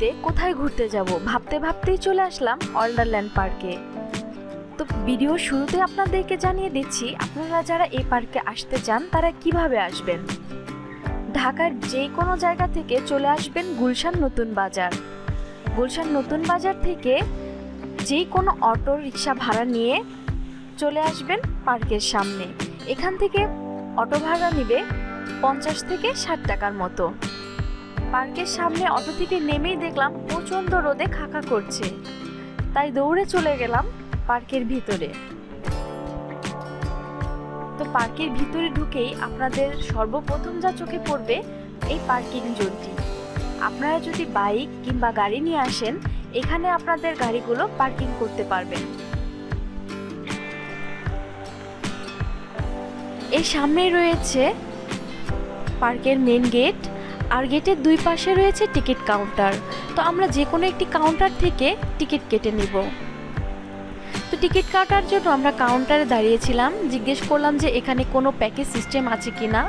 ছুটিতে কোথায় ঘুরতে যাব? ভাবতে ভাবতেই চলে আসলাম ওয়ান্ডারল্যান্ড পার্কে। তো ভিডিও শুরুতে আপনাদেরকে জানিয়ে দিচ্ছি, আপনারা যারা এই পার্কে আসতে চান, তারা কীভাবে আসবেন? ঢাকার যে কোনো জায়গা থেকে চলে আসবেন গুলশান নতুন বাজার। গুলশান নতুন বাজার থেকে যে কোনো অটো রিক্সা ভাড়া নিয়ে চলে আসবেন পার্কের সামনে। এখান থেকে অটো ভাড়া নেবে পঞ্চাশ থেকে ষাট টাকার মতো। পার্কের সামনে অটো থেকে নেমেই দেখলাম প্রচণ্ড রোদে খাকা করছে। তাই দৌড়ে চলে গেলাম পার্কের ভিতরে। তো পার্কের ভিতরে ঢুকেই আপনাদের সর্বপ্রথম যা চোখে পড়বে এই পার্কিং জোনটি। আপনারা যদি বাইক কিংবা গাড়ি নিয়ে আসেন, এখানে আপনাদের গাড়িগুলো পার্কিং করতে পারবেন। এর সামনেই রয়েছে পার্কের মেন গেট। আর গেটের দুই পাশে রয়েছে টিকিট কাউন্টার। তো আমরা যে কোনো একটি কাউন্টার থেকে টিকিট কেটে নিব। তো টিকিট কাটার জন্য আমরা কাউন্টারে দাঁড়িয়েছিলাম, জিজ্ঞেস করলাম যে এখানে কোনো প্যাকেজ সিস্টেম আছে কি না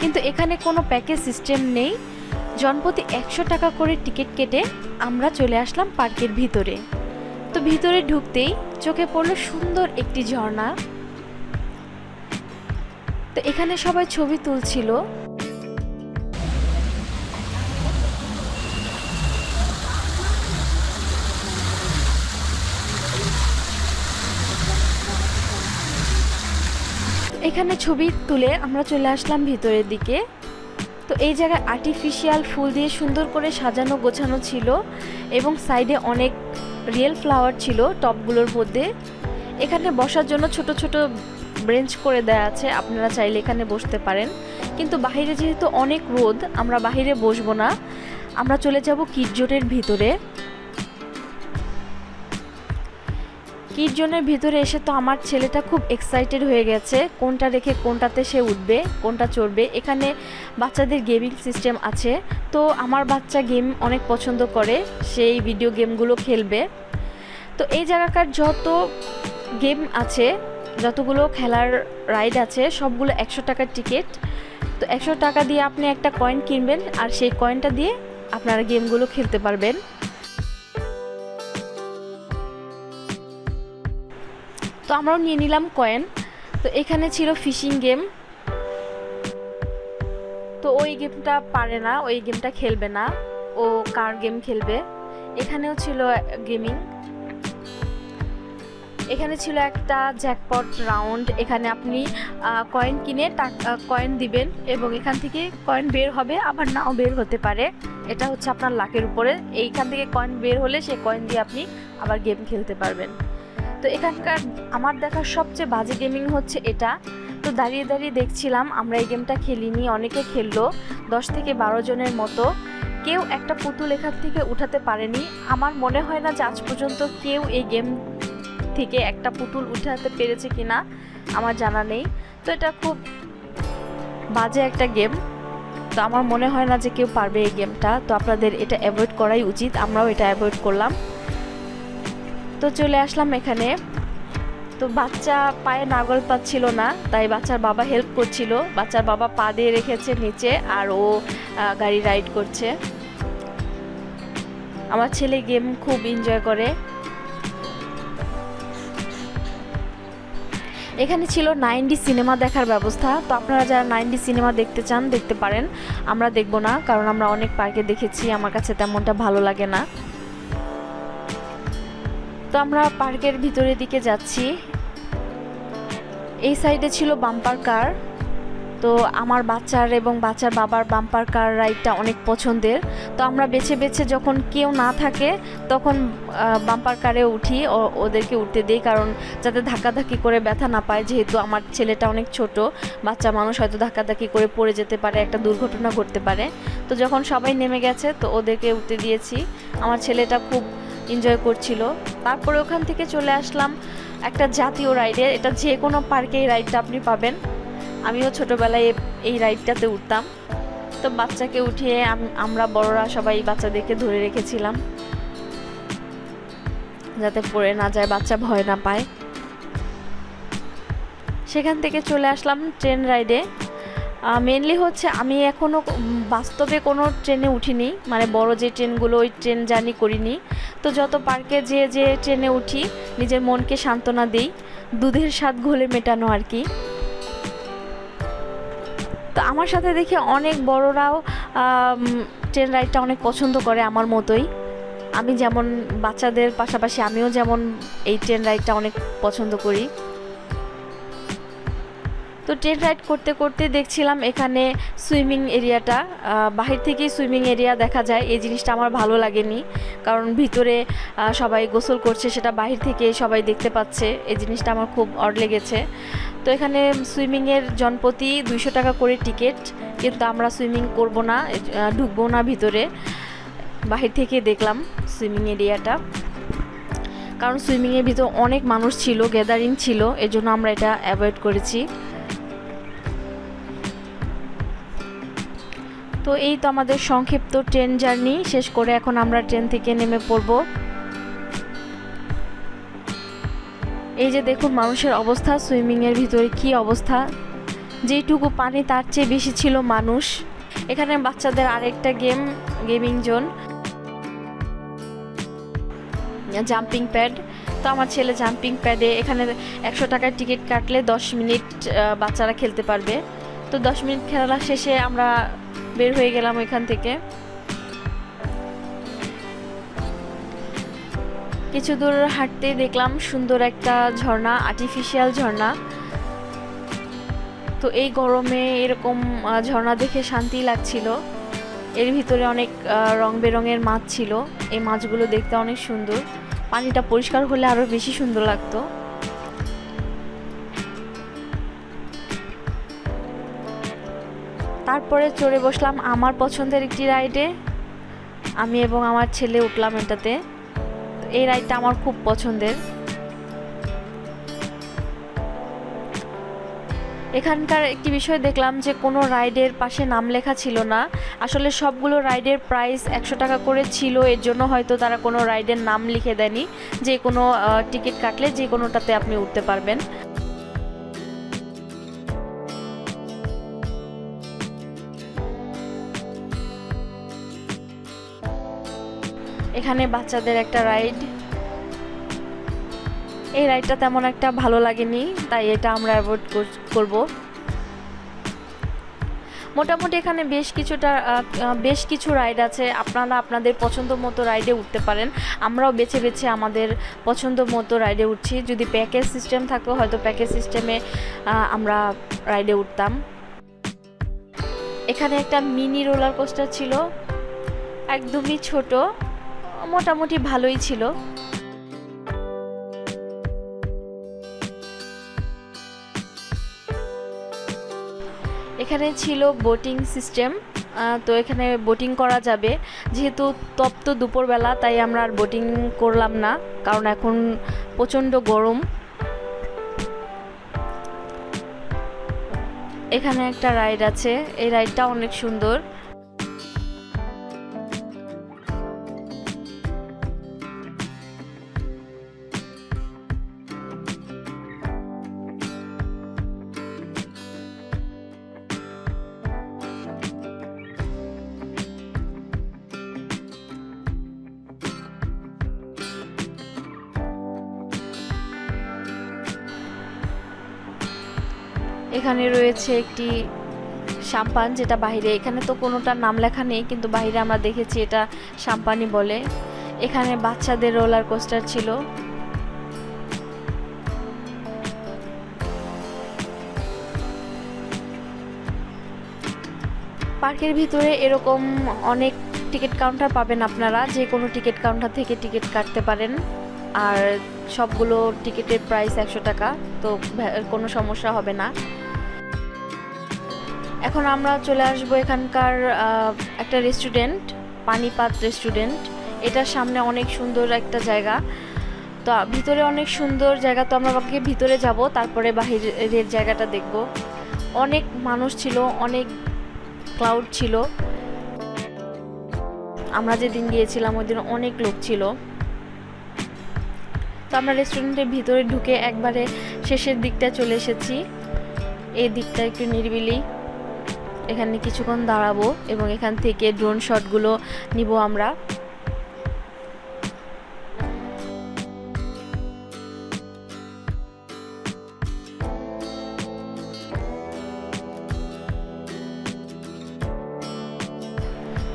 কিন্তু এখানে কোনো প্যাকেজ সিস্টেম নেই। জনপ্রতি একশো টাকা করে টিকিট কেটে আমরা চলে আসলাম পার্কের ভিতরে। তো ভিতরে ঢুকতেই চোখে পড়ল সুন্দর একটি ঝর্ণা। তো এখানে সবাই ছবি তুলছিল। এখানে ছবি তুলে আমরা চলে আসলাম ভিতরের দিকে। তো এই জায়গায় আর্টিফিশিয়াল ফুল দিয়ে সুন্দর করে সাজানো গোছানো ছিল এবং সাইডে অনেক রিয়েল ফ্লাওয়ার ছিল টপগুলোর মধ্যে। এখানে বসার জন্য ছোট ছোট ব্রেঞ্চ করে দেওয়া আছে, আপনারা চাইলে এখানে বসতে পারেন। কিন্তু বাইরে যেহেতু অনেক রোদ, আমরা বাইরে বসবো না। আমরা চলে যাব কিটজোটের ভিতরে। কিট জোনের ভিতরে এসে তো আমার ছেলেটা খুব এক্সাইটেড হয়ে গেছে। কোনটা রেখে কোনটাতে সে উঠবে, কোনটা চড়বে। এখানে বাচ্চাদের গেমিং সিস্টেম আছে। তো আমার বাচ্চা গেম অনেক পছন্দ করে, সেই ভিডিও গেমগুলো খেলবে। তো এই জায়গাকার যত গেম আছে, যতগুলো খেলার রাইড আছে, সবগুলো একশো টাকার টিকিট তো একশো টাকা দিয়ে আপনি একটা কয়েন কিনবেন, আর সেই কয়েনটা দিয়ে আপনারা গেমগুলো খেলতে পারবেন। তো আমরাও নিয়ে নিলাম কয়েন তো এখানে ছিল ফিশিং গেম তো ওই গেমটা পারে না, ওই গেমটা খেলবে না। ও কার গেম খেলবে? এখানেও ছিল গেমিং এখানে ছিল একটা জ্যাকপট রাউন্ড এখানে আপনি কয়েন কিনে কয়েন দিবেন এবং এখান থেকে কয়েন বের হবে, আবার নাও বের হতে পারে। এটা হচ্ছে আপনার লাকের উপরে। এইখান থেকে কয়েন বের হলে সেই কয়েন দিয়ে আপনি আবার গেম খেলতে পারবেন। তো এখানকার আমার দেখার সবচেয়ে বাজে গেমিং হচ্ছে এটা। তো দাঁড়িয়ে দাঁড়িয়ে দেখছিলাম, আমরা এই গেমটা খেলিনি, অনেকে খেললো, দশ থেকে বারো জনের মতো। কেউ একটা পুতুল এখান থেকে উঠাতে পারেনি। আমার মনে হয় না যে আজ পর্যন্ত কেউ এই গেম থেকে একটা পুতুল উঠাতে পেরেছে কিনা, আমার জানা নেই। তো এটা খুব বাজে একটা গেম তো আমার মনে হয় না যে কেউ পারবে এই গেমটা তো আপনাদের এটা অ্যাভয়েড করাই উচিত। আমরাও এটা অ্যাভয়েড করলাম। তো চলে আসলাম এখানে। তো বাচ্চা পায়ে নাগল পাচ্ছিল না, তাই বাচ্চার বাবা হেল্প করছিল। বাচ্চার বাবা পা দিয়ে রেখেছে নিচে আর ও গাড়ি রাইড করছে। আমার ছেলে গেম খুব এনজয় করে। এখানে ছিল নাইনডি সিনেমা দেখার ব্যবস্থা। তো আপনারা যারা নাইনডি সিনেমা দেখতে চান, দেখতে পারেন। আমরা দেখব না, কারণ আমরা অনেক পার্কে দেখেছি। আমার কাছে তেমনটা ভালো লাগে না। তো আমরা পার্কের ভিতরের দিকে যাচ্ছি। এই সাইডে ছিল বাম্পার কার। তো আমার বাচ্চার এবং বাচ্চার বাবার বাম্পার কার রাইডটা অনেক পছন্দের। তো আমরা বেছে বেছে যখন কেউ না থাকে, তখন বাম্পার কারে উঠি ওদেরকে উঠতে দিই, কারণ যাতে ধাক্কাধাক্কি করে ব্যথা না পায়। যেহেতু আমার ছেলেটা অনেক ছোট, বাচ্চা মানুষ হয়তো ধাক্কাধাক্কি করে পড়ে যেতে পারে, একটা দুর্ঘটনা ঘটতে পারে। তো যখন সবাই নেমে গেছে, তো ওদেরকে উঠতে দিয়েছি। আমার ছেলেটা খুব এনজয় করছিল। তারপরে ওখান থেকে চলে আসলাম একটা জাতীয় রাইডে এটা যে কোনো পার্কে এই রাইডটা আপনি পাবেন। আমিও ছোটোবেলায় এই রাইডটাতে উঠতাম। তো বাচ্চাকে উঠিয়ে আমরা বড়রা সবাই এই বাচ্চাদেরকে ধরে রেখেছিলাম। যাতে পড়ে না যায়, বাচ্চা ভয় না পায়। সেখান থেকে চলে আসলাম ট্রেন রাইডে মেনলি হচ্ছে আমি এখনও বাস্তবে কোনো ট্রেনে উঠিনি। মানে বড় যে ট্রেনগুলো ওই ট্রেন জার্নি করিনি। তো যত পার্কে যে যে ট্রেনে উঠি, নিজের মনকে সান্ত্বনা দিই, দুধের স্বাদ ঘোলে মেটানো আর কি। তো আমার সাথে দেখি অনেক বড়রাও ট্রেন রাইডটা অনেক পছন্দ করে আমার মতোই। আমি যেমন বাচ্চাদের পাশাপাশি আমিও যেমন এই ট্রেন রাইডটা অনেক পছন্দ করি। তো ট্রেন রাইড করতে করতে দেখছিলাম এখানে সুইমিং এরিয়াটা বাহির থেকেই সুইমিং এরিয়া দেখা যায়। এই জিনিসটা আমার ভালো লাগেনি, কারণ ভিতরে সবাই গোসল করছে, সেটা বাহির থেকে সবাই দেখতে পাচ্ছে। এই জিনিসটা আমার খুব অড লেগেছে। তো এখানে সুইমিংয়ের জনপ্রতি দুইশো টাকা করে টিকিট, কিন্তু আমরা সুইমিং করব না ঢুকবো না ভিতরে। বাহির থেকে দেখলাম সুইমিং এরিয়াটা। কারণ সুইমিংয়ের ভিতর অনেক মানুষ ছিল, গ্যাদারিং ছিল, এজন্য আমরা এটা অ্যাভয়েড করেছি। তো এই তো আমাদের সংক্ষিপ্ত ট্রেন জার্নি। শেষ করে এখন আমরা ট্রেন থেকে নেমে পড়ব। এই যে দেখুন মানুষের অবস্থা, সুইমিংয়ের ভিতরে কি অবস্থা। যেইটুকু পানি তার চেয়ে বেশি ছিল মানুষ। এখানে বাচ্চাদের আরেকটা game, gaming zone. Jumping pad. তো আমার ছেলে জাম্পিং প্যাডে এখানে একশো টাকার টিকিট কাটলে দশ মিনিট বাচ্চারা খেলতে পারবে। তো দশ মিনিট খেলা শেষে আমরা বের হয়ে গেলাম ওইখান থেকে। কিছু দূর হাঁটতে দেখলাম সুন্দর একটা ঝর্ণা আর্টিফিশিয়াল ঝর্ণা। তো এই গরমে এরকম ঝর্ণা দেখে শান্তি লাগছিল। এর ভিতরে অনেক রং বেরঙের মাছ ছিল। এই মাছগুলো দেখতে অনেক সুন্দর। পানিটা পরিষ্কার হলে আরও বেশি সুন্দর লাগতো। তারপরে চড়ে বসলাম আমার পছন্দের একটি রাইডে। আমি এবং আমার ছেলে উঠলাম এটাতে। এই রাইডটা আমার খুব পছন্দের। এখানকার একটি বিষয় দেখলাম যে কোনো রাইডের পাশে নাম লেখা ছিল না। আসলে সবগুলো রাইডের প্রাইস একশো টাকা করে ছিল, এর জন্য হয়তো তারা কোনো রাইডের নাম লিখে দেয়নি। যে কোনো টিকিট কাটলে যে কোনোটাতে আপনি উঠতে পারবেন। এখানে বাচ্চাদের একটা রাইড। এই রাইডটা তেমন একটা ভালো লাগেনি, তাই এটা আমরা অ্যাভয়েড করব। মোটামুটি এখানে বেশ কিছুটা বেশ কিছু রাইড আছে। আপনারা আপনাদের পছন্দ মতো রাইডে উঠতে পারেন। আমরাও বেছে বেছে আমাদের পছন্দ মতো রাইডে উঠছি। যদি প্যাকেজ সিস্টেম থাকতো হয়তো প্যাকেজ সিস্টেমে আমরা রাইডে উঠতাম। এখানে একটা মিনি রোলার কোস্টার ছিল। একদমই ছোট। মোটামুটি ভালোই ছিল। এখানে ছিল বোটিং সিস্টেম তো এখানে বোটিং করা যাবে। যেহেতু তপ্ত দুপুরবেলা, তাই আমরা আর বোটিং করলাম না, কারণ এখন প্রচণ্ড গরম। এখানে একটা রাইড আছে, এই রাইডটা অনেক সুন্দর। এখানে রয়েছে একটি সাম্পান যেটা বাইরে এখানে তো কোনোটার নাম লেখা নেই, কিন্তু বাইরে আমরা দেখেছি এটা সাম্পানি বলে। এখানে বাচ্চাদের রোলার কোস্টার ছিল। পার্কের ভিতরে এরকম অনেক টিকিট কাউন্টার পাবেন আপনারা, যে কোনো টিকিট কাউন্টার থেকে টিকিট কাটতে পারেন। আর সবগুলো টিকিটের প্রাইস একশো টাকা, তো কোনো সমস্যা হবে না। এখন আমরা চলে আসব এখানকার একটা রেস্টুরেন্ট পানিপাত রেস্টুরেন্ট এটার সামনে অনেক সুন্দর একটা জায়গা। তো ভিতরে অনেক সুন্দর জায়গা, তো আমরা আগে ভিতরে যাব, তারপরে বাহিরের জায়গাটা দেখব। অনেক মানুষ ছিল, অনেক ক্লাউড ছিল। আমরা যেদিন গিয়েছিলাম, ওই দিন অনেক লোক ছিল। তো আমরা রেস্টুরেন্টের ভিতরে ঢুকে একবারে শেষের দিকটা চলে এসেছি। এই দিকটা একটু নিরিবিলি। এখানে কিছুক্ষণ দাঁড়াবো এবং এখান থেকে ড্রোন শটগুলো নিব আমরা।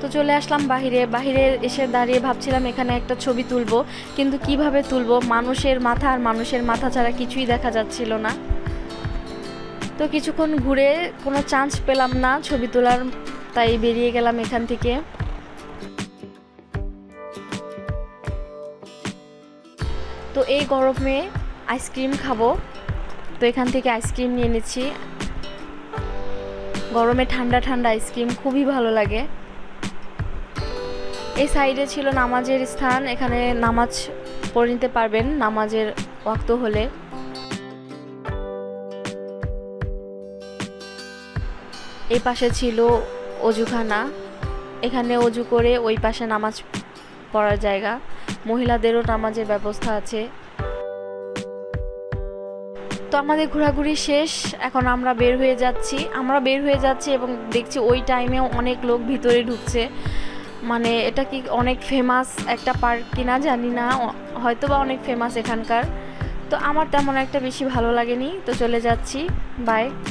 তো চলে আসলাম বাহিরে। বাহিরে এসে দাঁড়িয়ে ভাবছিলাম এখানে একটা ছবি তুলবো, কিন্তু কীভাবে তুলবো? মানুষের মাথা আর মানুষের মাথা ছাড়া কিছুই দেখা যাচ্ছিল না। তো কিছুক্ষণ ঘুরে কোনো চান্স পেলাম না, ছবি তোলার, তাই বেরিয়ে গেলাম এখান থেকে। তো এই গরমে আইসক্রিম খাব। তো এখান থেকে আইসক্রিম নিয়ে নিচ্ছি। গরমে ঠান্ডা ঠান্ডা আইসক্রিম খুবই ভালো লাগে। এই সাইডে ছিল নামাজের স্থান, এখানে নামাজ পড়ে নিতে পারবেন, নামাজের ওয়াক্ত হলে। এই পাশে ছিল অজুখানা। এখানে অজু করে ওই পাশে নামাজ পড়ার জায়গা। মহিলাদেরও নামাজের ব্যবস্থা আছে। তো আমাদের ঘোরাঘুরি শেষ। এখন আমরা বের হয়ে যাচ্ছি। আমরা বের হয়ে যাচ্ছি এবং দেখছি ওই টাইমেও অনেক লোক ভিতরে ঢুকছে। মানে এটা কি অনেক ফেমাস একটা পার্ক কিনা জানি না। হয়তো বা অনেক ফেমাস এখানকার। তো আমার তেমন একটা বেশি ভালো লাগেনি। তো চলে যাচ্ছি। বাই